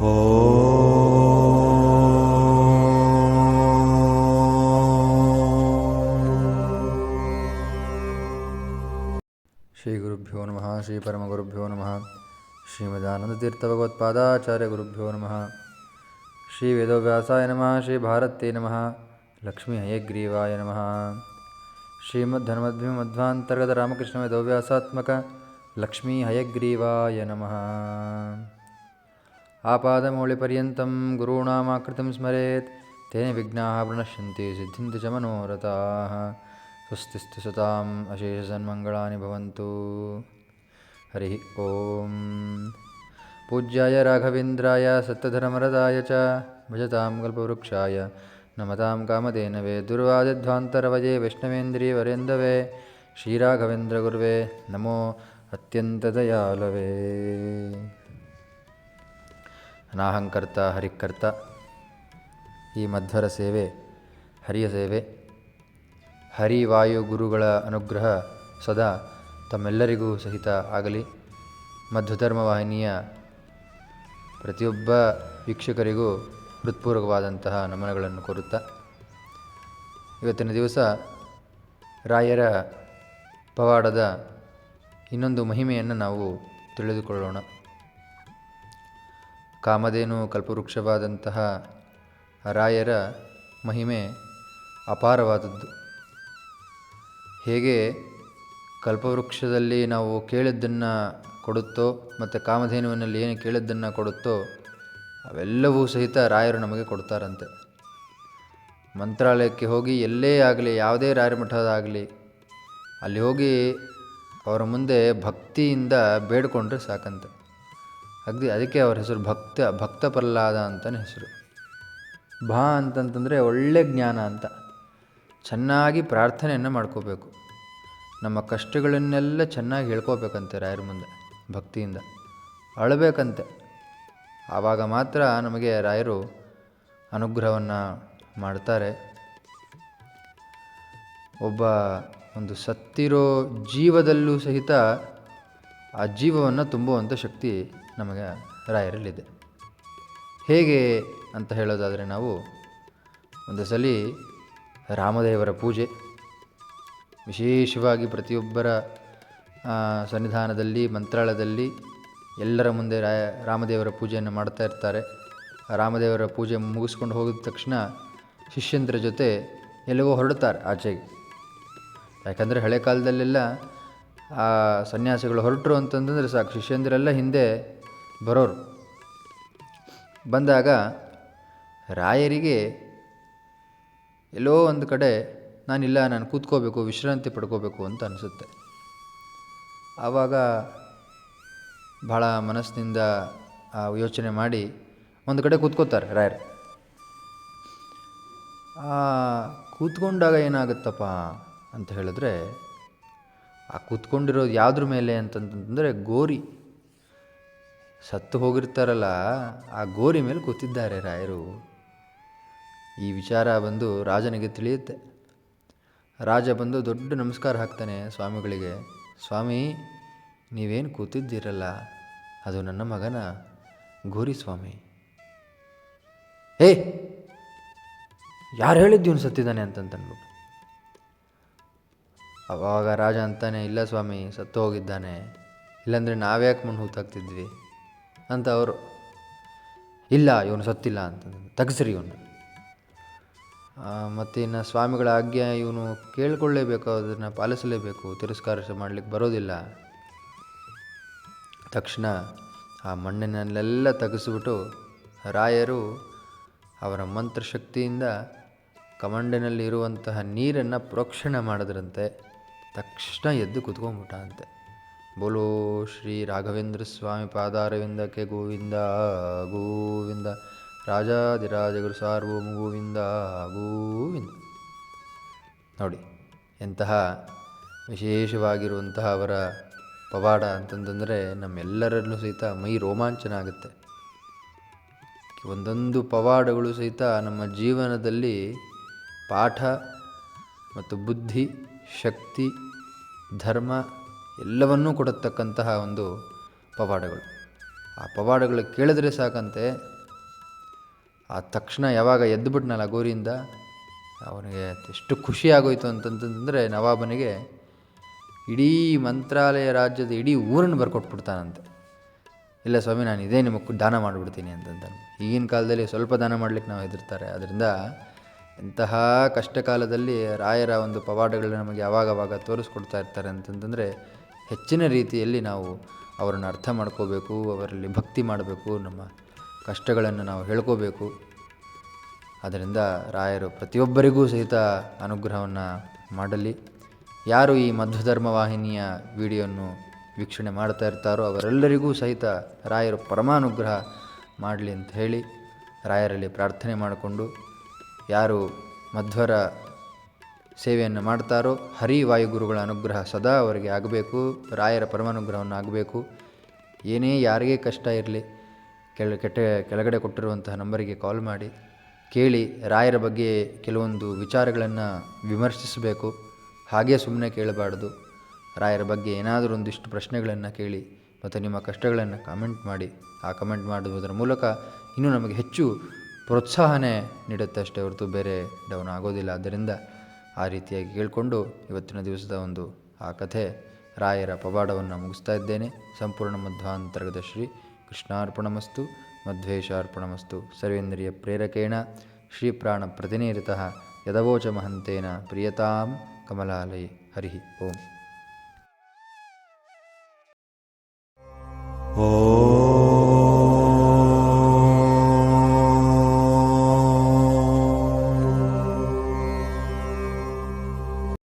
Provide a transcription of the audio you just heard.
श्रीगुरुभ्यो नमः श्रीपरमगुरुभ्यो नमः श्रीमदानन्दतीर्थभगवत्पादाचार्यगुरुभ्यो नमः श्रीवेदव्यासाय नमः श्रीभारती नमः लक्ष्मीहयग्रीवाय नमः श्रीमद्धन्मद्भिमध्वान्तर्गतरामकृष्णवेदोव्यासात्मकलक्ष्मीहयग्रीवाय नमः। आपादमौलिपर्यन्तं गुरूणामाकृतिं स्मरेत्। तेन विघ्नाः प्रणश्यन्ति सिद्ध्यन्ति च मनोरथाः। स्वस्तिस्तु सताम् अशेषसन्मङ्गलानि भवन्तु। हरिः ॐ पूज्याय राघवेन्द्राय सत्यधर्मरताय च भजतां कल्पवृक्षाय। नमतां कामधेनवे दुर्वादिध्वान्तरवये वैष्णवेन्द्रियवरेन्दवे श्रीराघवेन्द्रगुर्वे नमो अत्यन्तदयालवे। ಅನಾಹಂಕರ್ತ, ಹರಿಕರ್ತ. ಈ ಮಧ್ವರ ಸೇವೆ, ಹರಿಯ ಸೇವೆ. ಹರಿವಾಯು ಗುರುಗಳ ಅನುಗ್ರಹ ಸದಾ ತಮ್ಮೆಲ್ಲರಿಗೂ ಸಹಿತ ಆಗಲಿ. ಮಧ್ವಧರ್ಮ ವಾಹಿನಿಯ ಪ್ರತಿಯೊಬ್ಬ ವೀಕ್ಷಕರಿಗೂ ಹೃತ್ಪೂರ್ವಕವಾದಂತಹ ನಮನಗಳನ್ನು ಕೋರುತ್ತಾ, ಇವತ್ತಿನ ದಿವಸ ರಾಯರ ಪವಾಡದ ಇನ್ನೊಂದು ಮಹಿಮೆಯನ್ನು ನಾವು ತಿಳಿದುಕೊಳ್ಳೋಣ. ಕಾಮಧೇನು ಕಲ್ಪವೃಕ್ಷವಾದಂತಹ ರಾಯರ ಮಹಿಮೆ ಅಪಾರವಾದದ್ದು. ಹೇಗೆ ಕಲ್ಪವೃಕ್ಷದಲ್ಲಿ ನಾವು ಕೇಳಿದ್ದನ್ನು ಕೊಡುತ್ತೋ ಮತ್ತು ಕಾಮಧೇನುವಿನಲ್ಲಿ ಏನು ಕೇಳಿದ್ದನ್ನು ಕೊಡುತ್ತೋ ಅವೆಲ್ಲವೂ ಸಹಿತ ರಾಯರು ನಮಗೆ ಕೊಡ್ತಾರಂತೆ. ಮಂತ್ರಾಲಯಕ್ಕೆ ಹೋಗಿ ಎಲ್ಲೇ ಆಗಲಿ, ಯಾವುದೇ ರಾಯರ ಮಠದಾಗಲಿ, ಅಲ್ಲಿ ಹೋಗಿ ಅವರ ಮುಂದೆ ಭಕ್ತಿಯಿಂದ ಬೇಡಿಕೊಂಡ್ರೆ ಸಾಕಂತೆ. ಅಗದಿ ಅದಕ್ಕೆ ಅವರ ಹೆಸರು ಭಕ್ತ ಭಕ್ತ ಪ್ರಹ್ಲಾದ ಅಂತಲೇ ಹೆಸರು. ಭಾ ಅಂತಂತಂದರೆ ಒಳ್ಳೆ ಜ್ಞಾನ ಅಂತ. ಚೆನ್ನಾಗಿ ಪ್ರಾರ್ಥನೆಯನ್ನು ಮಾಡ್ಕೋಬೇಕು. ನಮ್ಮ ಕಷ್ಟಗಳನ್ನೆಲ್ಲ ಚೆನ್ನಾಗಿ ಹೇಳ್ಕೋಬೇಕಂತೆ ರಾಯರ ಮುಂದೆ, ಭಕ್ತಿಯಿಂದ. ಅಳಬೇಕಂತೆ. ಆವಾಗ ಮಾತ್ರ ನಮಗೆ ರಾಯರು ಅನುಗ್ರಹವನ್ನು ಮಾಡ್ತಾರೆ. ಒಬ್ಬ ಒಂದು ಸತ್ತಿರೋ ಜೀವದಲ್ಲೂ ಸಹಿತ ಆ ಜೀವವನ್ನು ತುಂಬುವಂಥ ಶಕ್ತಿ ನಮಗೆ ರಾಯರಲ್ಲಿದೆ. ಹೇಗೆ ಅಂತ ಹೇಳೋದಾದರೆ ನಾವು ಒಂದು ಸಲ ರಾಮದೇವರ ಪೂಜೆ, ವಿಶೇಷವಾಗಿ ಪ್ರತಿಯೊಬ್ಬರ ಸನ್ನಿಧಾನದಲ್ಲಿ, ಮಂತ್ರಾಲಯದಲ್ಲಿ ಎಲ್ಲರ ಮುಂದೆ ರಾಯ, ರಾಮದೇವರ ಪೂಜೆಯನ್ನು ಮಾಡ್ತಾ ಇರ್ತಾರೆ. ರಾಮದೇವರ ಪೂಜೆ ಮುಗಿಸ್ಕೊಂಡು ಹೋಗಿದ ತಕ್ಷಣ ಶಿಷ್ಯಂದ್ರ ಜೊತೆ ಎಲ್ಲಿಗೋ ಹೊರಡ್ತಾರೆ ಆಚೆಗೆ. ಯಾಕಂದರೆ ಹಳೆ ಕಾಲದಲ್ಲೆಲ್ಲ ಆ ಸನ್ಯಾಸಿಗಳು ಹೊರಟರು ಅಂತಂತಂದರೆ ಸಾಕು. ಶಿಷ್ಯಂದಿರೆಲ್ಲ ಹಿಂದೆ ಬರೋರು. ಬಂದಾಗ ರಾಯರಿಗೆ, ಎಲ್ಲೋ ಒಂದು ಕಡೆ ನಾನಿಲ್ಲ, ನಾನು ಕೂತ್ಕೋಬೇಕು, ವಿಶ್ರಾಂತಿ ಪಡ್ಕೋಬೇಕು ಅಂತ ಅನಿಸುತ್ತೆ. ಆವಾಗ ಭಾಳ ಮನಸ್ಸಿನಿಂದ ಯೋಚನೆ ಮಾಡಿ ಒಂದು ಕಡೆ ಕೂತ್ಕೋತಾರೆ ರಾಯರು. ಕೂತ್ಕೊಂಡಾಗ ಏನಾಗುತ್ತಪ್ಪ ಅಂತ ಹೇಳಿದ್ರೆ ಆ ಕೂತ್ಕೊಂಡಿರೋದು ಯಾವುದ್ರ ಮೇಲೆ ಅಂತಂತಂದರೆ ಗೋರಿ. ಸತ್ತು ಹೋಗಿರ್ತಾರಲ್ಲ, ಆ ಗೋರಿ ಮೇಲೆ ಕೂತಿದ್ದಾರೆ ರಾಯರು. ಈ ವಿಚಾರ ಬಂದು ರಾಜನಿಗೆ ತಿಳಿಯುತ್ತೆ. ರಾಜ ಬಂದು ದೊಡ್ಡ ನಮಸ್ಕಾರ ಹಾಕ್ತಾನೆ ಸ್ವಾಮಿಗಳಿಗೆ. ಸ್ವಾಮಿ, ನೀವೇನು ಕೂತಿದ್ದೀರಲ್ಲ? ಅದು ನನ್ನ ಮಗನ ಗೋರಿ ಸ್ವಾಮಿ. ಏ ಯಾರು ಹೇಳಿದ್ದೀವನು ಸತ್ತಿದ್ದಾನೆ ಅಂತಂತನ್ಬಿಟ್ಟು? ಅವಾಗ ರಾಜ ಅಂತಾನೆ, ಇಲ್ಲ ಸ್ವಾಮಿ, ಸತ್ತು ಹೋಗಿದ್ದಾನೆ. ಇಲ್ಲಾಂದರೆ ನಾವ್ಯಾಕೆ ಮಣ್ಣು ಹೂತಾಗ್ತಿದ್ವಿ? ಅಂತ ಅವರು, ಇಲ್ಲ, ಇವನು ಸತ್ತಿಲ್ಲ ಅಂತ ತಗಸ್ರಿ ಇವನು. ಮತ್ತು ಇನ್ನು ಸ್ವಾಮಿಗಳ ಆಜ್ಞೆ ಇವನು ಕೇಳ್ಕೊಳ್ಳೇಬೇಕು, ಅದನ್ನು ಪಾಲಿಸಲೇಬೇಕು, ತಿರಸ್ಕಾರ ಮಾಡಲಿಕ್ಕೆ ಬರೋದಿಲ್ಲ. ತಕ್ಷಣ ಆ ಮಣ್ಣಿನಲ್ಲೆಲ್ಲ ತಗ್ಸ್ಬಿಟ್ಟು ರಾಯರು ಅವರ ಮಂತ್ರಶಕ್ತಿಯಿಂದ ಕಮಂಡಿನಲ್ಲಿ ಇರುವಂತಹ ನೀರನ್ನು ಪ್ರೋಕ್ಷಣೆ ಮಾಡಿದ್ರಂತೆ. ತಕ್ಷಣ ಎದ್ದು ಕುತ್ಕೊಂಡ್ಬಿಟ್ಟ ಅಂತೆ. ಬೋಲೋ ಶ್ರೀ ರಾಘವೇಂದ್ರ ಸ್ವಾಮಿ ಪಾದಾರವಿಂದಕ್ಕೆ ಗೋವಿಂದ ಗೋವಿಂದ. ರಾಜಾದಿರಾಜಗುರು ಸಾರ್ವಭೌಮ ಗೋವಿಂದ ಗೋವಿಂದ. ನೋಡಿ, ಎಂತಹ ವಿಶೇಷವಾಗಿರುವಂತಹ ಅವರ ಪವಾಡ ಅಂತಂತಂದರೆ ನಮ್ಮೆಲ್ಲರಲ್ಲೂ ಸಹಿತ ಮೈ ರೋಮಾಂಚನ ಆಗುತ್ತೆ ಒಂದೊಂದು ಪವಾಡಗಳು ಸಹಿತ ನಮ್ಮ ಜೀವನದಲ್ಲಿ ಪಾಠ ಮತ್ತು ಬುದ್ಧಿ ಶಕ್ತಿ, ಧರ್ಮ ಎಲ್ಲವನ್ನೂ ಕೊಡತಕ್ಕಂತಹ ಒಂದು ಪವಾಡಗಳು. ಆ ಪವಾಡಗಳು ಕೇಳಿದ್ರೆ ಸಾಕಂತೆ. ಆ ತಕ್ಷಣ ಯಾವಾಗ ಎದ್ದುಬಿಟ್ನಲ್ಲ ಗೋರಿಯಿಂದ, ಅವನಿಗೆ ಎಷ್ಟು ಖುಷಿ ಆಗೋಯ್ತು ಅಂತಂತಂದರೆ ನವಾಬನಿಗೆ ಇಡೀ ಮಂತ್ರಾಲಯ ರಾಜ್ಯದ ಇಡೀ ಊರನ್ನು ಬರ್ಕೊಟ್ಬಿಡ್ತಾನಂತೆ. ಇಲ್ಲ ಸ್ವಾಮಿ ನಾನು ಇದೇ ನಿಮಗೆ ದಾನ ಮಾಡಿಬಿಡ್ತೀನಿ ಅಂತಂತ ಈಗಿನ ಕಾಲದಲ್ಲಿ ಸ್ವಲ್ಪ ದಾನ ಮಾಡ್ಲಿಕ್ಕೆ ನಾವು ಹೆದರ್ತಾರೆ. ಅದರಿಂದ ಎಂತಹ ಕಷ್ಟ ಕಾಲದಲ್ಲಿ ರಾಯರ ಒಂದು ಪವಾಡಗಳನ್ನ ನಮಗೆ ಯಾವಾಗವಾಗ ತೋರಿಸ್ಕೊಡ್ತಾ ಇರ್ತಾರೆ ಅಂತಂತಂದರೆ ಹೆಚ್ಚಿನ ರೀತಿಯಲ್ಲಿ ನಾವು ಅವರನ್ನು ಅರ್ಥ ಮಾಡ್ಕೋಬೇಕು, ಅವರಲ್ಲಿ ಭಕ್ತಿ ಮಾಡಬೇಕು, ನಮ್ಮ ಕಷ್ಟಗಳನ್ನು ನಾವು ಹೇಳ್ಕೋಬೇಕು. ಅದರಿಂದ ರಾಯರು ಪ್ರತಿಯೊಬ್ಬರಿಗೂ ಸಹಿತ ಅನುಗ್ರಹವನ್ನು ಮಾಡಲಿ. ಯಾರು ಈ ಮಧ್ವಧರ್ಮ ವಾಹಿನಿಯ ವಿಡಿಯೋವನ್ನು ವೀಕ್ಷಣೆ ಮಾಡ್ತಾ ಇರ್ತಾರೋ ಅವರೆಲ್ಲರಿಗೂ ಸಹಿತ ರಾಯರು ಪರಮಾನುಗ್ರಹ ಮಾಡಲಿ ಅಂತ ಹೇಳಿ ರಾಯರಲ್ಲಿ ಪ್ರಾರ್ಥನೆ ಮಾಡಿಕೊಂಡು ಯಾರು ಮಧ್ವರ ಸೇವೆಯನ್ನು ಮಾಡ್ತಾರೋ ಹರಿ ವಾಯುಗುರುಗಳ ಅನುಗ್ರಹ ಸದಾ ಅವರಿಗೆ ಆಗಬೇಕು, ರಾಯರ ಪರಮಾನುಗ್ರಹವನ್ನು ಆಗಬೇಕು. ಏನೇ ಯಾರಿಗೇ ಕಷ್ಟ ಇರಲಿ, ಕೆಳ, ಕೆಟ್ಟ, ಕೆಳಗಡೆ ಕೊಟ್ಟಿರುವಂತಹ ನಂಬರಿಗೆ ಕಾಲ್ ಮಾಡಿ, ಕೇಳಿ ರಾಯರ ಬಗ್ಗೆ ಕೆಲವೊಂದು ವಿಚಾರಗಳನ್ನು ವಿಮರ್ಶಿಸಬೇಕು. ಹಾಗೇ ಸುಮ್ಮನೆ ಕೇಳಬಾರ್ದು. ರಾಯರ ಬಗ್ಗೆ ಏನಾದರೂ ಒಂದಿಷ್ಟು ಪ್ರಶ್ನೆಗಳನ್ನು ಕೇಳಿ ಮತ್ತು ನಿಮ್ಮ ಕಷ್ಟಗಳನ್ನು ಕಾಮೆಂಟ್ ಮಾಡಿ, ಆ ಕಮೆಂಟ್ ಮಾಡುವುದರ ಮೂಲಕ ಇನ್ನೂ ನಮಗೆ ಹೆಚ್ಚು ಪ್ರೋತ್ಸಾಹನೆ ನೀಡುತ್ತಷ್ಟೇ ಹೊರತು ಬೇರೆ ಡೌನ್ ಆಗೋದಿಲ್ಲ. ಆದ್ದರಿಂದ ಆ ರೀತಿಯಾಗಿ ಕೇಳಿಕೊಂಡು ಇವತ್ತಿನ ದಿವಸದ ಒಂದು ಆ ಕಥೆ ರಾಯರ ಪವಾಡವನ್ನು ಮುಗಿಸ್ತಾ ಇದ್ದೇನೆ. ಸಂಪೂರ್ಣ ಮಧ್ವಾಂತರ್ಗದ ಶ್ರೀ ಕೃಷ್ಣಾರ್ಪಣಮಸ್ತು. ಮಧ್ವೇಶಾರ್ಪಣಮಸ್ತು. ಸರ್ವೇಂದ್ರಿಯ ಪ್ರೇರಕೇಣ. ಶ್ರೀಪ್ರಾಣ ಪ್ರತಿನಿರಿತಃ. ಯದವೋಚ ಮಹಂತೇನ ಪ್ರಿಯತಾಂ. ಕಮಲಾಲಯ ಹರಿ ಓಂ. ॐ